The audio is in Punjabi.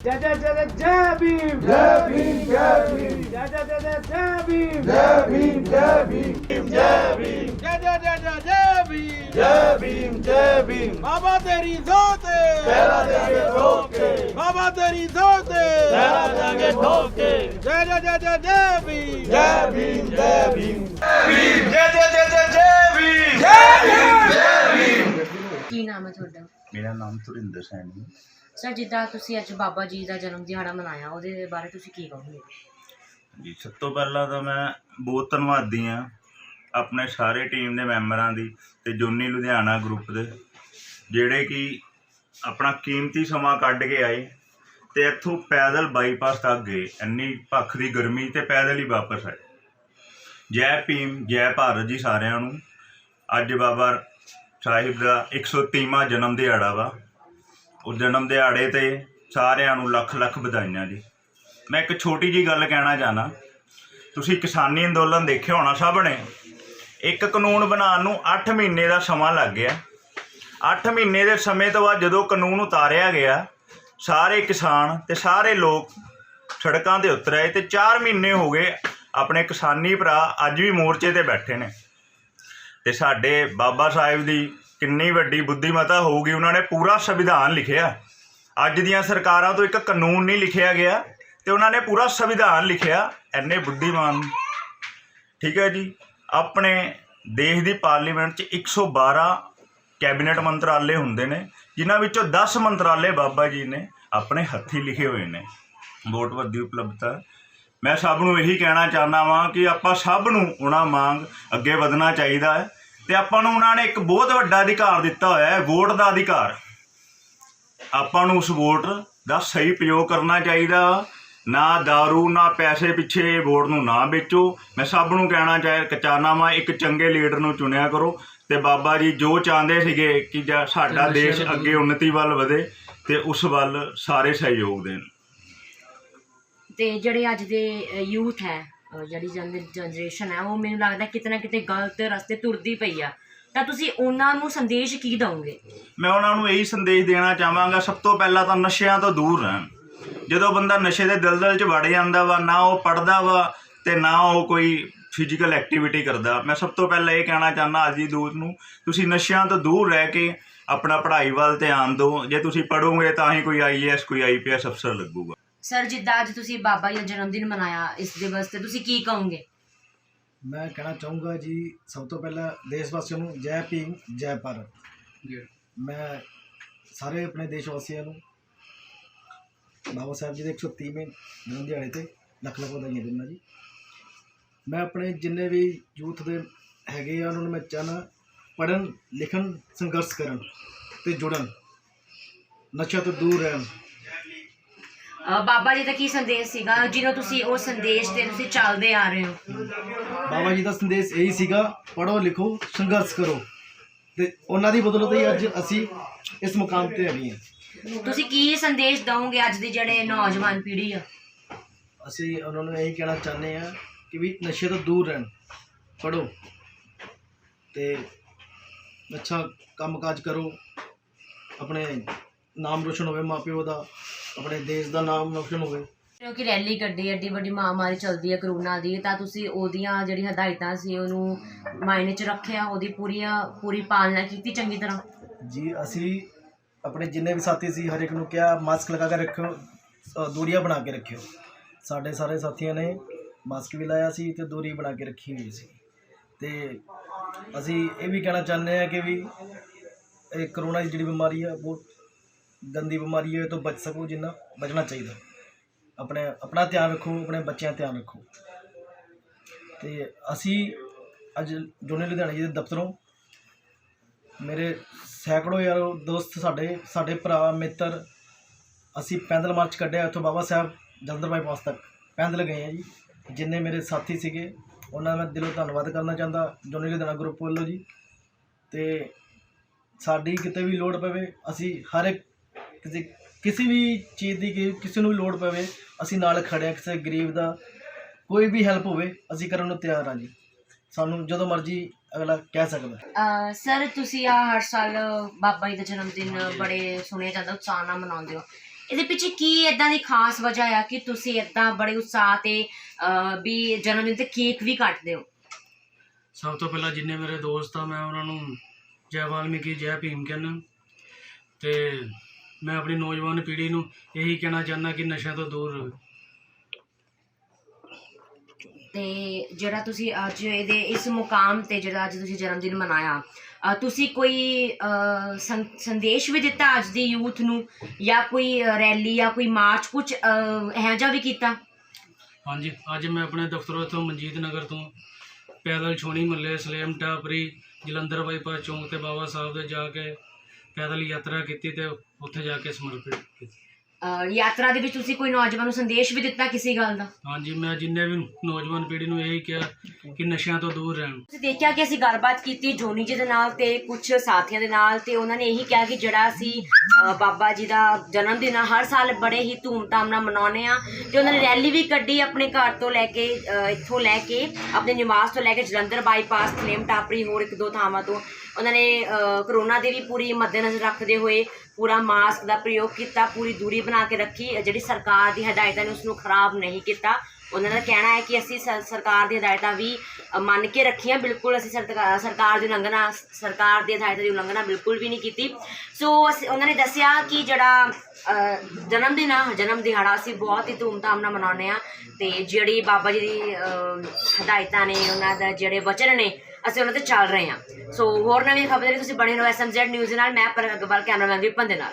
जय जय जय जय जय भीम जय भीम जय भीम जय जय जय जय जय भीम जय भीम जय भीम जय भीम जय जय जय जय जय भीम जय भीम जय भीम बाबा तेरी जोते पहरा देंगे ठोके बाबा तेरी जोते पहरा देंगे ठोके जय जय जय जय जय भीम जय भीम जय भीम जय जय जय जय जय भीम जय भीम ਕੀ ਨਾਮ ਹੈ ਤੁਹਾਡਾ ਮੇਰਾ ਨਾਮ ਸੁਰਿੰਦਰ ਸੈਣੀ ਹੈ ਸਰ ਜਿੱਦਾਂ ਤੁਸੀਂ ਅੱਜ ਬਾਬਾ ਜੀ ਦਾ ਜਨਮ ਦਿਹਾੜਾ ਮਨਾਇਆ, ਉਹਦੇ ਬਾਰੇ ਤੁਸੀਂ ਕੀ ਕਹੋਗੇ? ਜੀ, ਸਭ ਤੋਂ ਪਹਿਲਾਂ ਤਾਂ ਮੈਂ ਬਹੁਤ ਧੰਨਵਾਦੀ ਹਾਂ ਆਪਣੇ ਸਾਰੇ ਟੀਮ ਦੇ ਮੈਂਬਰਾਂ ਦੀ ਤੇ ਜੋਨੀ ਲੁਧਿਆਣਾ ਗਰੁੱਪ ਦੇ, ਜਿਹੜੇ ਕਿ ਆਪਣਾ ਕੀਮਤੀ ਸਮਾਂ ਕੱਢ ਕੇ ਆਏ ਤੇ ਇੱਥੋਂ ਪੈਦਲ ਬਾਈਪਾਸ ਤੱਕ ਗਏ। ਇੰਨੀ ਭੱਖ ਦੀ ਗਰਮੀ ਤੇ ਪੈਦਲ ਹੀ ਵਾਪਸ ਆਏ। ਜੈ ਭੀਮ, ਜੈ ਭਾਰਤ ਜੀ ਸਾਰਿਆਂ ਨੂੰ। ਅੱਜ ਬਾਬਾ ਸਾਹਿਬ ਦਾ 130ਵਾਂ ਜਨਮ ਦਿਹਾੜਾ ਵਾ। ਉਹ ਜਨਮ ਦਿਹਾੜੇ ਤੇ ਸਾਰਿਆਂ ਨੂੰ ਲੱਖ ਲੱਖ ਵਧਾਈਆਂ ਜੀ। ਮੈਂ ਇੱਕ ਛੋਟੀ ਜੀ ਗੱਲ ਕਹਿਣਾ ਚਾਹਨਾ। ਤੁਸੀਂ ਕਿਸਾਨੀ ਅੰਦੋਲਨ ਦੇਖਿਆ ਹੋਣਾ ਸਭ ਨੇ ਇੱਕ ਕਾਨੂੰਨ ਬਣਾਉਣ ਨੂੰ 8 ਮਹੀਨੇ ਦਾ ਸਮਾਂ ਲੱਗ ਗਿਆ। 8 ਮਹੀਨੇ ਦੇ ਸਮੇਂ ਤੋਂ ਬਾਅਦ ਜਦੋਂ ਕਾਨੂੰਨ ਉਤਾਰਿਆ ਗਿਆ, ਸਾਰੇ ਕਿਸਾਨ ਤੇ ਸਾਰੇ ਲੋਕ ਸੜਕਾਂ ਤੇ ਉਤਰ ਆਏ ਤੇ 4 ਮਹੀਨੇ ਹੋ ਗਏ ਆਪਣੇ ਕਿਸਾਨੀ ਭਰਾ ਅੱਜ ਵੀ ਮੋਰਚੇ ਤੇ ਬੈਠੇ ਨੇ। ਤੇ ਸਾਡੇ ਬਾਬਾ ਸਾਹਿਬ ਦੀ ਕਿੰਨੀ ਵੱਡੀ ਬੁੱਧੀਮਤਾ ਹੋਊਗੀ ਉਹਨਾਂ ਨੇ ਪੂਰਾ ਸੰਵਿਧਾਨ ਲਿਖਿਆ। ਅੱਜ ਦੀਆਂ ਸਰਕਾਰਾਂ ਤੋਂ ਇੱਕ ਕਾਨੂੰਨ ਨਹੀਂ ਲਿਖਿਆ ਗਿਆ ਤੇ ਉਹਨਾਂ ਨੇ ਪੂਰਾ ਸੰਵਿਧਾਨ ਲਿਖਿਆ। ਐਨੇ ਬੁੱਧੀਮਾਨ। ਠੀਕ ਹੈ ਜੀ। ਆਪਣੇ ਦੇਸ਼ ਦੀ ਪਾਰਲੀਮੈਂਟ 'ਚ 112 ਕੈਬਨਿਟ ਮੰਤਰਾਲੇ ਹੁੰਦੇ ਨੇ, ਜਿਨ੍ਹਾਂ ਵਿੱਚੋਂ 10 ਮੰਤਰਾਲੇ ਬਾਬਾ ਜੀ ਨੇ ਆਪਣੇ ਹੱਥੀਂ ਲਿਖੇ ਹੋਏ ਨੇ। ਵੋਟ ਵੱਧੀ ਉਪਲਬਧਤਾ। ਮੈਂ ਸਭ ਨੂੰ ਇਹੀ ਕਹਿਣਾ ਚਾਹੁੰਦਾ ਵਾਂ ਕਿ ਆਪਾਂ ਸਭ ਨੂੰ ਉਹਨਾਂ ਵਾਂਗ ਅੱਗੇ ਵਧਣਾ ਚਾਹੀਦਾ ਹੈ। ਤੇ ਆਪਾਂ ਨੂੰ ਉਹਨਾਂ ਨੇ ਇੱਕ ਬਹੁਤ ਵੱਡਾ ਅਧਿਕਾਰ ਦਿੱਤਾ ਹੋਇਆ ਹੈ ਵੋਟ ਦਾ ਅਧਿਕਾਰ। ਆਪਾਂ ਨੂੰ ਉਸ ਵੋਟ ਦਾ ਸਹੀ ਪ੍ਰਯੋਗ ਕਰਨਾ ਚਾਹੀਦਾ। ਨਾ दारू ਨਾ ਪੈਸੇ ਪਿੱਛੇ ਵੋਟ ਨੂੰ ਨਾ ਵੇਚੋ। ਮੈਂ ਸਭ ਨੂੰ ਕਹਿਣਾ ਚਾਹੇ ਕਚਾਨਾ ਮਾ ਇੱਕ ਚੰਗੇ ਲੀਡਰ ਨੂੰ ਚੁਣਿਆ ਕਰੋ। ਤੇ ਬਾਬਾ ਜੀ ਜੋ ਚਾਹੁੰਦੇ ਸੀਗੇ ਕਿ ਸਾਡਾ ਦੇਸ਼ ਅੱਗੇ ਉન્નਤੀ ਵੱਲ ਵਧੇ ਤੇ ਉਸ ਵੱਲ ਸਾਰੇ ਸਹਿਯੋਗ ਦੇਣ। ਤੇ ਜਿਹੜੇ ਅੱਜ ਦੇ ਯੂਥ ਹੈ ਜਿਹੜੀ ਜਨਰੇਸ਼ਨ ਹੈ, ਉਹ ਮੈਨੂੰ ਲੱਗਦਾ ਕਿਤੇ ਨਾ ਕਿਤੇ ਗਲਤ ਰਸਤੇ ਤੁਰਦੀ ਪਈ ਆ। ਤਾਂ ਤੁਸੀਂ ਉਹਨਾਂ ਨੂੰ ਸੰਦੇਸ਼ ਕੀ ਦਵੋਗੇ? ਮੈਂ ਉਹਨਾਂ ਨੂੰ ਇਹੀ ਸੰਦੇਸ਼ ਦੇਣਾ ਚਾਹਾਂਗਾ, ਸਭ ਤੋਂ ਪਹਿਲਾਂ ਤਾਂ ਨਸ਼ਿਆਂ ਤੋਂ ਦੂਰ ਰਹਿਣ। ਜਦੋਂ ਬੰਦਾ ਨਸ਼ੇ ਦੇ ਦਲਦਲ 'ਚ ਵੜ ਜਾਂਦਾ ਵਾ, ਨਾ ਉਹ ਪੜਦਾ ਵਾ ਤੇ ਨਾ ਉਹ ਕੋਈ ਫਿਜ਼ੀਕਲ ਐਕਟੀਵਿਟੀ ਕਰਦਾ। ਮੈਂ ਸਭ ਤੋਂ ਪਹਿਲਾਂ ਇਹ ਕਹਿਣਾ ਚਾਹੁੰਦਾ, ਅੱਜ ਦੀ ਦੂਤ ਨੂੰ, ਤੁਸੀਂ ਨਸ਼ਿਆਂ ਤੋਂ ਦੂਰ ਰਹਿ ਕੇ ਆਪਣਾ ਪੜ੍ਹਾਈ ਵੱਲ ਧਿਆਨ ਦਿਓ। ਜੇ ਤੁਸੀਂ ਪੜੋਗੇ ਤਾਂ ਹੀ ਕੋਈ ਆਈਏਐਸ ਕੋਈ ਆਈਪੀਐਸ ਅਫਸਰ ਲੱਗੂਗਾ। ਸਰ ਜਿੱਦਾਂ ਅੱਜ ਤੁਸੀਂ ਬਾਬਾ ਜੀ ਦਾ ਜਨਮ ਦਿਨ ਮਨਾਇਆ ਇਸ ਦੇ ਵਾਸਤੇ ਤੁਸੀਂ ਕੀ ਕਹੋਗੇ? ਮੈਂ ਕਹਿਣਾ ਚਾਹੂੰਗਾ ਜੀ ਸਭ ਤੋਂ ਪਹਿਲਾਂ ਦੇਸ਼ ਵਾਸੀਆਂ ਨੂੰ ਜੈ ਭੀਮ ਜੈ ਭਾਰਤ। ਮੈਂ ਸਾਰੇ ਆਪਣੇ ਦੇਸ਼ ਵਾਸੀਆਂ ਨੂੰ ਬਾਬਾ ਸਾਹਿਬ ਜੀ ਦੇ 130ਵੇਂ ਜਨਮ ਦਿਹਾੜੇ ਤੇ ਲੱਖ ਲੱਖ ਵਧਾਈਆਂ ਦਿੰਦਾ ਜੀ। ਮੈਂ ਆਪਣੇ ਜਿੰਨੇ ਵੀ ਯੂਥ ਦੇ ਹੈਗੇ ਆ ਉਹਨਾਂ ਨੂੰ ਮੈਂ ਚਾਹਨਾ ਪੜਨ ਲਿਖਣ ਸੰਘਰਸ਼ ਕਰਨ ਤੇ ਜੁੜਨ ਨਸ਼ਾ ਤੋਂ ਦੂਰ ਰਹਿਣ। ਬਾਬਾ ਜੀ ਦਾ ਕੀ ਸੰਦੇਸ਼ ਸੀਗਾ? ਜਿਹਨੂੰ ਤੁਸੀਂ ਉਹ ਸੰਦੇਸ਼ ਤੇ ਤੁਸੀਂ ਚੱਲਦੇ ਆ ਰਹੇ ਹੋ। ਬਾਬਾ ਜੀ ਦਾ ਸੰਦੇਸ਼ ਇਹੀ ਸੀਗਾ ਪੜੋ ਲਿਖੋ ਸੰਘਰਸ਼ ਕਰੋ। ਤੇ ਉਹਨਾਂ ਦੀ ਬਦੌਲਤ ਹੀ ਅੱਜ ਅਸੀਂ ਇਸ ਮੁਕਾਮ ਤੇ ਹੈਗੇ ਹਾਂ। ਤੁਸੀਂ ਕੀ ਸੰਦੇਸ਼ ਦਵੋਗੇ ਅੱਜ ਦੀ ਜਿਹੜੇ ਨੌਜਵਾਨ ਪੀੜ੍ਹੀ ਆ? ਅਸੀਂ ਉਹਨਾਂ ਨੂੰ ਇਹੀ ਕਹਿਣਾ ਚਾਹੁੰਦੇ ਆ ਕਿ ਵੀ ਨਸ਼ੇ ਤੋਂ ਦੂਰ ਰਹਿਣ ਪੜੋ ਤੇ ਅੱਛਾ ਕੰਮਕਾਜ ਕਰੋ ਆਪਣੇ ਨਾਮ ਰੋਸ਼ਨ ਹੋਵੇ ਮਾਪਿਓ ਦਾ। ਆਪਣੇ ਦੇਸ਼ ਦਾ ਨਾਮ ਰੋਸ਼ਨ ਹੋਵੇ। ਕਿਉਂਕਿ ਰੈਲੀ ਕੱਢੀ ਐਡੀ ਵੱਡੀ ਮਹਾਮਾਰੀ ਚੱਲਦੀ ਹੈ ਕਰੋਨਾ ਦੀ ਤਾਂ ਤੁਸੀਂ ਉਹਦੀਆਂ ਜਿਹੜੀਆਂ ਹਦਾਇਤਾਂ ਸੀ ਉਹਨੂੰ ਮਾਇਨੇ 'ਚ ਰੱਖਿਆ ਉਹਦੀ ਪੂਰੀ ਪੂਰੀ ਪਾਲਣਾ ਕੀਤੀ ਚੰਗੀ ਤਰ੍ਹਾਂ? ਜੀ ਅਸੀਂ ਆਪਣੇ ਜਿੰਨੇ ਵੀ ਸਾਥੀ ਸੀ ਹਰ ਇੱਕ ਨੂੰ ਕਿਹਾ ਮਾਸਕ ਲਗਾ ਕੇ ਰੱਖੋ ਅ, ਦੂਰੀਆਂ ਬਣਾ ਕੇ ਰੱਖਿਓ। ਸਾਡੇ ਸਾਰੇ ਸਾਥੀਆਂ ਨੇ ਮਾਸਕ ਵੀ ਲਾਇਆ ਸੀ ਤੇ ਦੂਰੀ ਬਣਾ ਕੇ ਰੱਖੀ ਹੋਈ ਸੀ। ਤੇ ਅਸੀਂ ਇਹ ਵੀ ਕਹਿਣਾ ਚਾਹੁੰਦੇ ਆ ਕਿ ਵੀ ਇਹ ਕਰੋਨਾ ਦੀ ਜਿਹੜੀ ਬਿਮਾਰੀ ਆ ਬਹੁਤ ਗੰਦੀ ਬਿਮਾਰੀ ਹੈ ਇਹ ਤੋਂ ਬਚ ਸਕੋ ਜਿੰਨਾ ਬਚਣਾ ਚਾਹੀਦਾ। ਆਪਣੇ, ਆਪਣਾ ਧਿਆਨ ਰੱਖੋ, ਆਪਣੇ ਬੱਚਿਆਂ ਦਾ ਧਿਆਨ ਰੱਖੋ। ਤੇ ਅਸੀਂ ਅੱਜ ਜੋਨੇ ਲੁਧਿਆਣਾ ਜੀ ਦੇ ਦਫ਼ਤਰੋਂ ਮੇਰੇ ਸੈਂਕੜੋ ਯਾਰ ਦੋਸਤ ਸਾਡੇ ਸਾਡੇ ਭਰਾ, ਮਿੱਤਰ, ਅਸੀਂ ਪੈਦਲ ਮਾਰਚ ਕੱਢਿਆ ਇੱਥੋਂ ਬਾਬਾ ਸਾਹਿਬ ਜਲੰਧਰ ਬਾਈਪਾਸ ਤੱਕ। ਪੈਦਲ ਗਏ ਆ ਜੀ। ਜਿੰਨੇ ਮੇਰੇ ਸਾਥੀ ਸੀਗੇ, ਉਹਨਾਂ ਦਾ ਮੈਂ ਦਿਲੋਂ ਧੰਨਵਾਦ ਕਰਨਾ ਚਾਹੁੰਦਾ, ਜੋਨੀ ਲੁਧਿਆਣਾ ਗਰੁੱਪ ਵੱਲੋਂ ਜੀ। ਤੇ ਸਾਡੀ ਕਿਤੇ ਵੀ ਲੋੜ ਪਵੇ, ਅਸੀਂ ਹਰ ਇੱਕ ਕਿਸੇ ਕਿਸੇ ਵੀ ਚੀਜ਼ ਦੀ ਕਿ- ਕਿਸੇ ਨੂੰ ਵੀ ਲੋੜ ਪਵੇ ਅਸੀਂ ਨਾਲ ਖੜੇ ਹਾਂ ਕਿਸੇ ਗਰੀਬ ਦਾ ਕੋਈ ਵੀ ਹੈਲਪ ਹੋਵੇ ਅਸੀਂ ਕਰਨ ਨੂੰ ਤਿਆਰ ਹਾਂ ਜੀ। ਸਾਨੂੰ ਜਦੋਂ ਮਰਜ਼ੀ ਅਗਲਾ ਕਹਿ ਸਕਦਾ ਸਰ ਤੁਸੀਂ ਆ ਹਰ ਸਾਲ ਬਾਬਾ ਜੀ ਦਾ ਜਨਮ ਦਿਨ ਬੜੇ ਸੁਣਿਆ ਜਾਂਦਾ ਉਤਸ਼ਾਹ ਨਾਲ ਮਨਾਉਂਦੇ ਹੋ। ਇਹਦੇ ਪਿੱਛੇ ਕੀ ਇਦਾਂ ਦੀ ਖਾਸ ਵਜ੍ਹਾ ਆ ਕਿ ਤੁਸੀਂ ਇਦਾਂ ਬੜੇ ਉਤਸ਼ਾਹ ਤੇ ਅਹ, ਵੀ ਜਨਮ ਦਿਨ ਤੇ ਕੇਕ ਵੀ ਕੱਟਦੇ ਹੋ? ਸਭ ਤੋਂ ਪਹਿਲਾਂ ਜਿੰਨੇ ਮੇਰੇ ਦੋਸਤ ਆ ਮੈਂ ਉਹਨਾਂ ਨੂੰ ਜੈ ਵਾਲਮੀਕੀ ਜੈ ਭੀਮ ਕਹਿੰਦਾ। ਤੇ ਮੈਂ ਆਪਣੀ ਨੌਜਵਾਨ ਪੀੜ੍ਹੀ ਨੂੰ ਇਹੀ ਕਹਿਣਾ ਚਾਹੁੰਦਾ ਕਿ ਨਸ਼ਿਆਂ ਤੋਂ ਦੂਰ ਰਹੇ। ਤੇ ਜਿਹੜਾ ਤੁਸੀਂ ਅੱਜ ਇਹਦੇ ਇਸ ਮੁਕਾਮ ਤੇ ਜਿਹੜਾ ਅੱਜ ਤੁਸੀਂ ਜਨਮ ਦਿਨ ਮਨਾਇਆ ਤੁਸੀਂ ਕੋਈ ਸੰਦੇਸ਼ ਵੀ ਦਿੱਤਾ ਅੱਜ ਦੀ ਯੂਥ ਨੂੰ? ਜਾਂ ਕੋਈ ਰੈਲੀ ਜਾਂ ਕੋਈ ਮਾਰਚ ਕੁਝ ਇਹੋ ਜਿਹਾ ਵੀ ਕੀਤਾ? ਹਾਂਜੀ ਅੱਜ ਮੈਂ ਆਪਣੇ ਦਫ਼ਤਰੋਂ ਤੋਂ ਮਨਜੀਤ ਨਗਰ ਤੋਂ ਪੈਦਲ ਛੋਣੀ ਮੱਲੇ ਸਲੇਮ ਟਾਪਰੀ ਜਲੰਧਰ ਬਾਈਪਾਸ ਚੌਂਕ ਤੇ ਬਾਬਾ ਸਾਹਿਬ ਦੇ ਜਾ ਕੇ ਪੈਦਲ ਯਾਤਰਾ ਕੀਤੀ ਤੇ ਉੱਥੇ ਜਾ ਕੇ ਸਮਰਪਿਤ ਕੀਤੀ। ਅਹ, ਯਾਤਰਾ ਦੇ ਵਿੱਚ ਤੁਸੀਂ ਕੋਈ ਨੌਜਵਾਨ ਨੂੰ ਸੰਦੇਸ਼ ਵੀ ਦਿੱਤਾ ਕਿਸੇ ਗੱਲ ਦਾ? ਹਾਂਜੀ ਮੈਂ ਜਿੰਨੇ ਵੀ ਨੌਜਵਾਨ ਪੀੜ੍ਹੀ ਨੂੰ ਇਹੀ ਕਿਹਾ ਕਿ ਨਸ਼ਿਆਂ ਤੋਂ ਦੂਰ ਰਹਿਣ। ਤੁਸੀਂ ਦੇਖਿਆ ਕਿ ਅਸੀਂ ਗੱਲਬਾਤ ਕੀਤੀ ਜੋਨੀ ਜੀ ਦੇ ਨਾਲ ਤੇ ਕੁਝ ਸਾਥੀਆਂ ਦੇ ਨਾਲ ਤੇ ਉਹਨਾਂ ਨੇ ਇਹੀ ਕਿਹਾ ਕਿ ਜਿਹੜਾ ਅਸੀਂ ਅ, ਬਾਬਾ ਜੀ ਦਾ ਜਨਮ ਦਿਨ ਆ ਹਰ ਸਾਲ ਬੜੇ ਹੀ ਧੂਮਧਾਮ ਨਾਲ ਮਨਾਉਂਦੇ ਆ ਤੇ ਉਹਨਾਂ ਨੇ ਰੈਲੀ ਵੀ ਕੱਢੀ ਆਪਣੇ ਘਰ ਤੋਂ ਲੈ ਕੇ ਅ, ਇੱਥੋਂ ਲੈ ਕੇ ਆਪਣੇ ਨਿਵਾਸ ਤੋਂ ਲੈ ਕੇ ਜਲੰਧਰ ਬਾਈਪਾਸ ਫਲੇਮ ਟਾਪਰੀ ਹੋਰ ਇੱਕ ਦੋ ਥਾਵਾਂ ਤੋਂ। ਉਹਨਾਂ ਨੇ ਕਰੋਨਾ ਦੀ ਵੀ ਪੂਰੀ ਮੱਦੇਨਜ਼ਰ ਰੱਖਦੇ ਹੋਏ ਪੂਰਾ ਮਾਸਕ ਦਾ ਪ੍ਰਯੋਗ ਕੀਤਾ, ਪੂਰੀ ਦੂਰੀ ਬਣਾ ਕੇ ਰੱਖੀ। ਜਿਹੜੀ ਸਰਕਾਰ ਦੀ ਹਦਾਇਤਾਂ ਨੇ ਉਸ ਨੂੰ ਖਰਾਬ ਨਹੀਂ ਕੀਤਾ। ਉਹਨਾਂ ਦਾ ਕਹਿਣਾ ਹੈ ਕਿ ਅਸੀਂ ਸ- ਸਰਕਾਰ ਦੀ ਹਦਾਇਤਾਂ ਵੀ ਮੰਨ ਕੇ ਰੱਖੀਆਂ। ਬਿਲਕੁਲ ਅਸੀਂ ਸਰਕਾਰ ਸਰਕਾਰ ਦੀ ਉਲੰਘਣਾ, ਸਰਕਾਰ ਦੀ ਹਦਾਇਤਾਂ ਦੀ ਉਲੰਘਣਾ ਬਿਲਕੁਲ ਵੀ ਨਹੀਂ ਕੀਤੀ। ਸੋ ਅਸੀਂ, ਉਹਨਾਂ ਨੇ ਦੱਸਿਆ ਕਿ ਜਿਹੜਾ ਜਨਮ ਦਿਨ ਆ, ਜਨਮ ਦਿਹਾੜਾ ਅਸੀਂ ਬਹੁਤ ਹੀ ਧੂਮਧਾਮ ਨਾਲ ਮਨਾਉਂਦੇ ਆ ਤੇ ਜਿਹੜੀ ਬਾਬਾ ਜੀ ਦੀ ਹਦਾਇਤਾਂ ਨੇ, ਉਹਨਾਂ ਦਾ ਜਿਹੜੇ ਵਚਨ ਨੇ ਅਸੀਂ ਉਹਨਾਂ ਤੇ ਚੱਲ ਰਹੇ ਹਾਂ। ਸੋ ਹੋਰ ਨਵੀਂ ਖਬਰ ਲਈ ਤੁਸੀਂ ਬਣੇ ਰਹੋ ਐਸਐਮਜ਼ੈਡ ਨਿਊਜ਼ ਨਾਲ। ਮੈਂ ਪਰ ਅਗਵਾਲ ਕੈਮਰਾਮੈਨ ਵਿਪਨ ਦੇ ਨਾਲ।